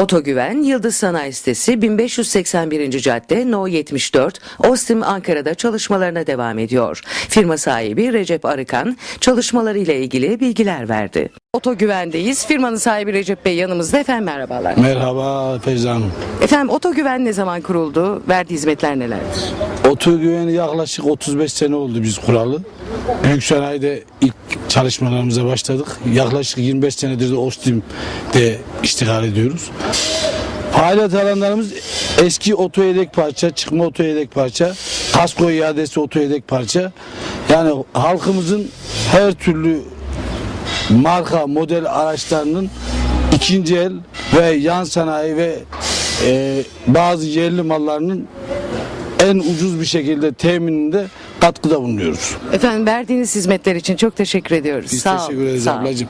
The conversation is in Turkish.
Otogüven Yıldız Sanayi Sitesi 1581. Cadde No 74 Ostim Ankara'da çalışmalarına devam ediyor. Firma sahibi Recep Arıkan çalışmalarıyla ilgili bilgiler verdi. Otogüven'deyiz. Firmanın sahibi Recep Bey yanımızda. Efendim merhabalar. Merhaba Feyza Hanım. Efendim Otogüven ne zaman kuruldu? Verdiği hizmetler nelerdir? Otogüveni yaklaşık 35 sene oldu biz kuralı. Büyük sanayide ilk çalışmalarımıza başladık. Yaklaşık 25 senedir de Ostim'de iştigal ediyoruz. Faaliyet alanlarımız eski oto yedek parça, çıkma oto yedek parça, kasko iadesi oto yedek parça. Yani halkımızın her türlü marka, model araçlarının ikinci el ve yan sanayi ve e, bazı yerli mallarının en ucuz bir şekilde temininde katkıda bulunuyoruz. Efendim verdiğiniz hizmetler için çok teşekkür ediyoruz. Biz Sağ teşekkür ederiz ablacığım.